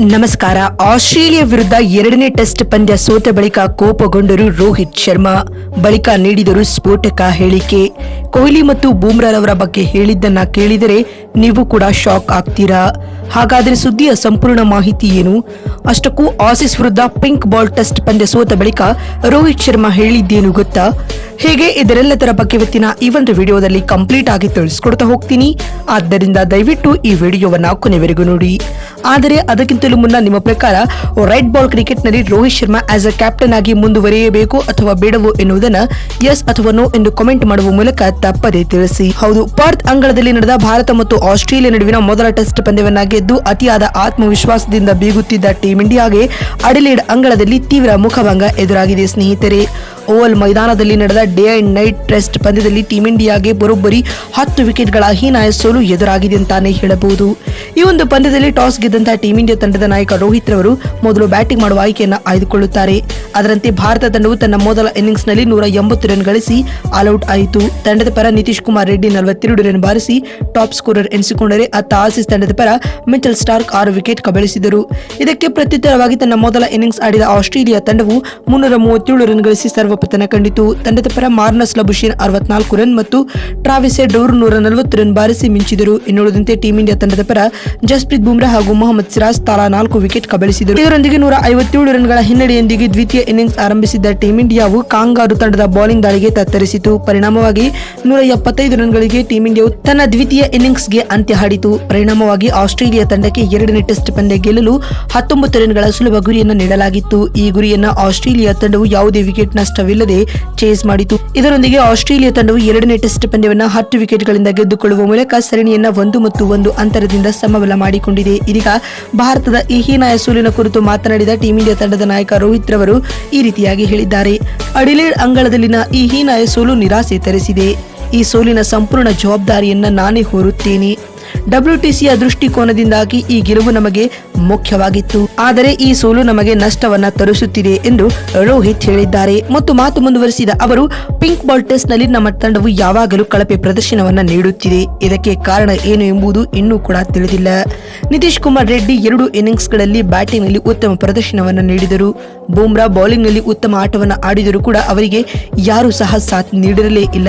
ನಮಸ್ಕಾರ. ಆಸ್ಟ್ರೇಲಿಯಾ ವಿರುದ್ಧ ಎರಡನೇ ಟೆಸ್ಟ್ ಪಂದ್ಯ ಸೋತ ಬಳಿಕ ಕೋಪಗೊಂಡರು ರೋಹಿತ್ ಶರ್ಮಾ. ಬಳಿಕ ನೀಡಿದರು ಸ್ಫೋಟಕ ಹೇಳಿಕೆ. ಕೊಹ್ಲಿ ಮತ್ತು ಬೂಮ್ರಾರವರ ಬಗ್ಗೆ ಹೇಳಿದ್ದನ್ನ ಕೇಳಿದರೆ ನೀವು ಕೂಡ ಶಾಕ್ ಆಗ್ತೀರಾ? ಹಾಗಾದರೆ ಸುದ್ದಿಯ ಸಂಪೂರ್ಣ ಮಾಹಿತಿ ಏನು? ಅಷ್ಟಕ್ಕೂ ಆಸಿಸ್ ವಿರುದ್ಧ ಪಿಂಕ್ ಬಾಲ್ ಟೆಸ್ಟ್ ಪಂದ್ಯ ಸೋತ ಬಳಿಕ ರೋಹಿತ್ ಶರ್ಮಾ ಹೇಳಿದ್ದೇನು ಗೊತ್ತಾ? ಹೇಗೆ? ಇದರೆಲ್ಲದರ ಬಗ್ಗೆ ಇವತ್ತಿನ ಈ ಒಂದು ವಿಡಿಯೋದಲ್ಲಿ ಕಂಪ್ಲೀಟ್ ಆಗಿ ತಿಳಿಸ್ಕೊಡ್ತಾ ಹೋಗ್ತೀನಿ. ಆದ್ದರಿಂದ ದಯವಿಟ್ಟು ಈ ವಿಡಿಯೋವನ್ನ ಕೊನೆವರೆಗೂ ನೋಡಿ. ಆದರೆ ಅದಕ್ಕಿಂತಲೂ ಮುನ್ನ ನಿಮ್ಮ ಪ್ರಕಾರ ರೈಟ್ ಬಾಲ್ ಕ್ರಿಕೆಟ್ನಲ್ಲಿ Rohit Sharma as a captain ಆಗಿ ಮುಂದುವರಿಯಬೇಕು ಅಥವಾ ಬೇಡವೋ ಎನ್ನುವುದನ್ನು ಎಸ್ ಅಥವಾ ನೋ ಎಂದು ಕಾಮೆಂಟ್ ಮಾಡುವ ಮೂಲಕ ತಪ್ಪದೇ ತಿಳಿಸಿ. ಹೌದು ಪಾರ್ತ್ ಅಂಗಳದಲ್ಲಿ ನಡೆದ ಭಾರತ ಮತ್ತು ಆಸ್ಟ್ರೇಲಿಯಾ ನಡುವಿನ ಮೊದಲ ಟೆಸ್ಟ್ ಪಂದ್ಯವನ್ನ ಗೆದ್ದು ಅತಿಯಾದ ಆತ್ಮವಿಶ್ವಾಸದಿಂದ ಬೀಗುತ್ತಿದ್ದ ಟೀಂ ಇಂಡಿಯಾಗೆ ಅಡಿಲೇಡ್ ಅಂಗಳದಲ್ಲಿ ತೀವ್ರ ಮುಖಭಂಗ ಎದುರಾಗಿದೆ ಸ್ನೇಹಿತರೆ. ಓವಲ್ ಮೈದಾನದಲ್ಲಿ ನಡೆದ ಡೇ ಅಂಡ್ ನೈಟ್ ಟೆಸ್ಟ್ ಪಂದ್ಯದಲ್ಲಿ ಟೀಂ ಇಂಡಿಯಾಗೆ ಬರೋಬ್ಬರಿ ಹತ್ತು ವಿಕೆಟ್ಗಳ ಹೀನಾಯ ಸೋಲು ಎದುರಾಗಿದೆ ಅಂತಾನೆ ಹೇಳಬಹುದು. ಈ ಒಂದು ಪಂದ್ಯದಲ್ಲಿ ಟಾಸ್ ಗೆದ್ದಂತಹ ಟೀಂ ಇಂಡಿಯಾ ತಂಡದ ನಾಯಕ ರೋಹಿತ್ ರವರು ಮೊದಲು ಬ್ಯಾಟಿಂಗ್ ಮಾಡುವ ಆಯ್ಕೆಯನ್ನು ಆಯ್ದುಕೊಳ್ಳುತ್ತಾರೆ. ಅದರಂತೆ ಭಾರತ ತಂಡವು ತನ್ನ ಮೊದಲ ಇನ್ನಿಂಗ್ಸ್ನಲ್ಲಿ ನೂರ ಎಂಬತ್ತು ರನ್ ಗಳಿಸಿ ಆಲ್ಔಟ್ ಆಯಿತು. ತಂಡದ ಪರ ನಿತೀಶ್ ಕುಮಾರ್ ರೆಡ್ಡಿ ನಲವತ್ತೆರಡು ರನ್ ಬಾರಿಸಿ ಟಾಪ್ ಸ್ಕೋರರ್ ಎನಿಸಿಕೊಂಡರೆ ಅತ್ತ ಆಸೀಸ್ ತಂಡದ ಪರ ಮಿಚಲ್ ಸ್ಟಾರ್ಕ್ ಆರು ವಿಕೆಟ್ ಕಬಳಿಸಿದರು. ಇದಕ್ಕೆ ಪ್ರತ್ಯುತ್ತರವಾಗಿ ತನ್ನ ಮೊದಲ ಇನ್ನಿಂಗ್ಸ್ ಆಡಿದ ಆಸ್ಟ್ರೇಲಿಯಾ ತಂಡವು ಮುನ್ನೂರ ಮೂವತ್ತೇಳು ರನ್ ಗಳಿಸಿ ಸರ್ವಪತನ ಕಂಡಿತು. ತಂಡದ ಪರ ಮಾರ್ನಸ್ ಲಬುಷೇನ್ ಅರವತ್ನಾಲ್ಕು ರನ್ ಮತ್ತು ಟ್ರಾವಿಸೆ ಡೋರ್ ನೂರ ನಲವತ್ತು ರನ್ ಬಾರಿಸಿ ಮಿಂಚಿದರು. ಇನ್ನುಳಿದಂತೆ ಟೀಂ ಇಂಡಿಯಾ ತಂಡದ ಪರ ಜಸ್ಪ್ರೀತ್ ಬುಮ್ರಾ ಹಾಗೂ ಮೊಹಮ್ಮದ್ ಸಿರಾಜ್ ತಲಾ ನಾಲ್ಕು ವಿಕೆಟ್ ಕಬಳಿಸಿದರು. ಇದರೊಂದಿಗೆ ನೂರ ಐವತ್ತೇಳು ರನ್ಗಳ ಹಿನ್ನಡೆಯೊಂದಿಗೆ ದ್ವಿತೀಯ ಇನ್ನಿಂಗ್ಸ್ ಆರಂಭಿಸಿದ್ದ ಟೀಂ ಇಂಡಿಯಾವು ಕಾಂಗಾರು ತಂಡದ ಬೌಲಿಂಗ್ ದಾಳಿಗೆ ತತ್ತರಿಸಿತು. ಪರಿಣಾಮವಾಗಿ ನೂರ ಎಪ್ಪತ್ತೈದು ರನ್ಗಳಿಗೆ ಟೀಂ ಇಂಡಿಯಾವು ತನ್ನ ದ್ವಿತೀಯ ಇನ್ನಿಂಗ್ಸ್ಗೆ ಅಂತ್ಯ ಹಾಡಿತು. ಪರಿಣಾಮವಾಗಿ ಆಸ್ಟ್ರೇಲಿಯಾ ತಂಡಕ್ಕೆ ಎರಡನೇ ಟೆಸ್ಟ್ ಪಂದ್ಯ ಗೆಲ್ಲಲು ಹತ್ತೊಂಬತ್ತು ರನ್ಗಳ ಸುಲಭ ಗುರಿಯನ್ನು ನೀಡಲಾಗಿತ್ತು. ಈ ಗುರಿಯನ್ನು ಆಸ್ಟ್ರೇಲಿಯಾ ತಂಡವು ಯಾವುದೇ ವಿಕೆಟ್ ನಷ್ಟವಿಲ್ಲದೆ ಚೇಸ್ ಮಾಡಿತು. ಇದರೊಂದಿಗೆ ಆಸ್ಟ್ರೇಲಿಯಾ ತಂಡವು ಎರಡನೇ ಟೆಸ್ಟ್ ಪಂದ್ಯವನ್ನು ಹತ್ತು ವಿಕೆಟ್ಗಳಿಂದ ಗೆದ್ದುಕೊಳ್ಳುವ ಮೂಲಕ ಸರಣಿಯನ್ನ ಒಂದು ಮತ್ತು ಒಂದು ಅಂತರದಿಂದ ಸಮಬಲ ಮಾಡಿಕೊಂಡಿದೆ. ಇದೀಗ ಭಾರತದ ಈ ಹೀನಾಯ ಸೋಲಿನ ಕುರಿತು ಮಾತನಾಡಿದ ಟೀಂ ಇಂಡಿಯಾ ತಂಡದ ನಾಯಕ ರೋಹಿತ್ ರವರು ಈ ರೀತಿಯಾಗಿ ಹೇಳಿದ್ದಾರೆ. ಅಡಿಲೇಡ್ ಅಂಗಳದಲ್ಲಿನ ಈ ಹೀನಾಯ ಸೋಲು ನಿರಾಸೆ ತರಿಸಿದೆ. ಈ ಸೋಲಿನ ಸಂಪೂರ್ಣ ಜವಾಬ್ದಾರಿಯನ್ನ ನಾನೇ ಹೊರುತ್ತೇನೆ. ಡಬ್ಲ್ಯೂಟಿಸಿಯ ದೃಷ್ಟಿಕೋನದಿಂದಾಗಿ ಈ ಗೆಲುವು ನಮಗೆ ಮುಖ್ಯವಾಗಿತ್ತು. ಆದರೆ ಈ ಸೋಲು ನಮಗೆ ನಷ್ಟವನ್ನ ತರಿಸುತ್ತಿದೆ ಎಂದು ರೋಹಿತ್ ಹೇಳಿದ್ದಾರೆ. ಮತ್ತು ಮಾತು ಮುಂದುವರಿಸಿದ ಅವರು, ಪಿಂಕ್ ಬಾಲ್ ಟೆಸ್ಟ್ನಲ್ಲಿ ನಮ್ಮ ತಂಡವು ಯಾವಾಗಲೂ ಕಳಪೆ ಪ್ರದರ್ಶನವನ್ನ ನೀಡುತ್ತಿದೆ. ಇದಕ್ಕೆ ಕಾರಣ ಏನು ಎಂಬುದು ಇನ್ನೂ ಕೂಡ ತಿಳಿದಿಲ್ಲ. ನಿತೀಶ್ ಕುಮಾರ್ ರೆಡ್ಡಿ ಎರಡು ಇನ್ನಿಂಗ್ಸ್ಗಳಲ್ಲಿ ಬ್ಯಾಟಿಂಗ್ನಲ್ಲಿ ಉತ್ತಮ ಪ್ರದರ್ಶನವನ್ನು ನೀಡಿದರು. ಬೂಮ್ರಾ ಬೌಲಿಂಗ್ನಲ್ಲಿ ಉತ್ತಮ ಆಟವನ್ನು ಆಡಿದರೂ ಕೂಡ ಅವರಿಗೆ ಯಾರೂ ಸಹ ಸಾಥ್ ನೀಡಿರಲೇ ಇಲ್ಲ.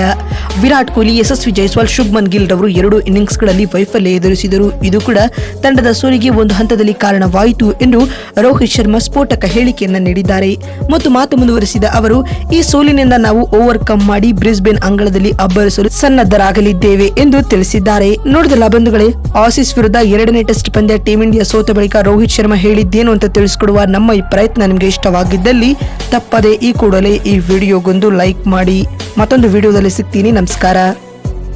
ವಿರಾಟ್ ಕೊಹ್ಲಿ, ಯಶಸ್ವಿ ಜೈಸ್ವಾಲ್, ಶುಭ್ಮನ್ ಗಿಲ್ ರವರು ಎರಡು ಇನ್ನಿಂಗ್ಸ್ಗಳಲ್ಲಿ ವೈಫಲ್ಯ ಎದುರಿಸಿದರು. ಇದು ಕೂಡ ತಂಡದ ಸೋಲಿಗೆ ಒಂದು ಹಂತದಲ್ಲಿ ಕಾರಣವಾಯಿತು ಎಂದು ರೋಹಿತ್ ಶರ್ಮಾ ಸ್ಫೋಟಕ ಹೇಳಿಕೆಯನ್ನ ನೀಡಿದ್ದಾರೆ. ಮತ್ತು ಮಾತು ಮುಂದುವರಿಸಿದ ಅವರು, ಈ ಸೋಲಿನಿಂದ ನಾವು ಓವರ್ಕಮ್ ಮಾಡಿ ಬ್ರಿಸ್ಬೇನ್ ಅಂಗಳದಲ್ಲಿ ಅಬ್ಬರಿಸಲು ಸನ್ನದ್ಧರಾಗಲಿದ್ದೇವೆ ಎಂದು ತಿಳಿಸಿದ್ದಾರೆ. ನೋಡಿದ ಬಂಧುಗಳೇ ಆಸಿಸ್ ವಿರುದ್ಧ ಎರಡನೇ ಟೆಸ್ಟ್ ಪಂದ್ಯ ಟೀಂ ಇಂಡಿಯಾ ಸೋತ ಬಳಿಕ ರೋಹಿತ್ ಶರ್ಮಾ ಹೇಳಿದ್ದೇನು ಅಂತ ತಿಳಿಸಿಕೊಡುವ ನಮ್ಮ ಈ ಪ್ರಯತ್ನ ನಿಮಗೆ ಇಷ್ಟವಾಗಿದ್ದಲ್ಲಿ ತಪ್ಪದೆ ಈ ಕೂಡಲೇ ಈ ವಿಡಿಯೋಗೊಂದು ಲೈಕ್ ಮಾಡಿ ಮತ್ತೊಂದು ವಿಡಿಯೋದಲ್ಲಿ ಸಿಗ್ತೀನಿ. ನಮಸ್ಕಾರ.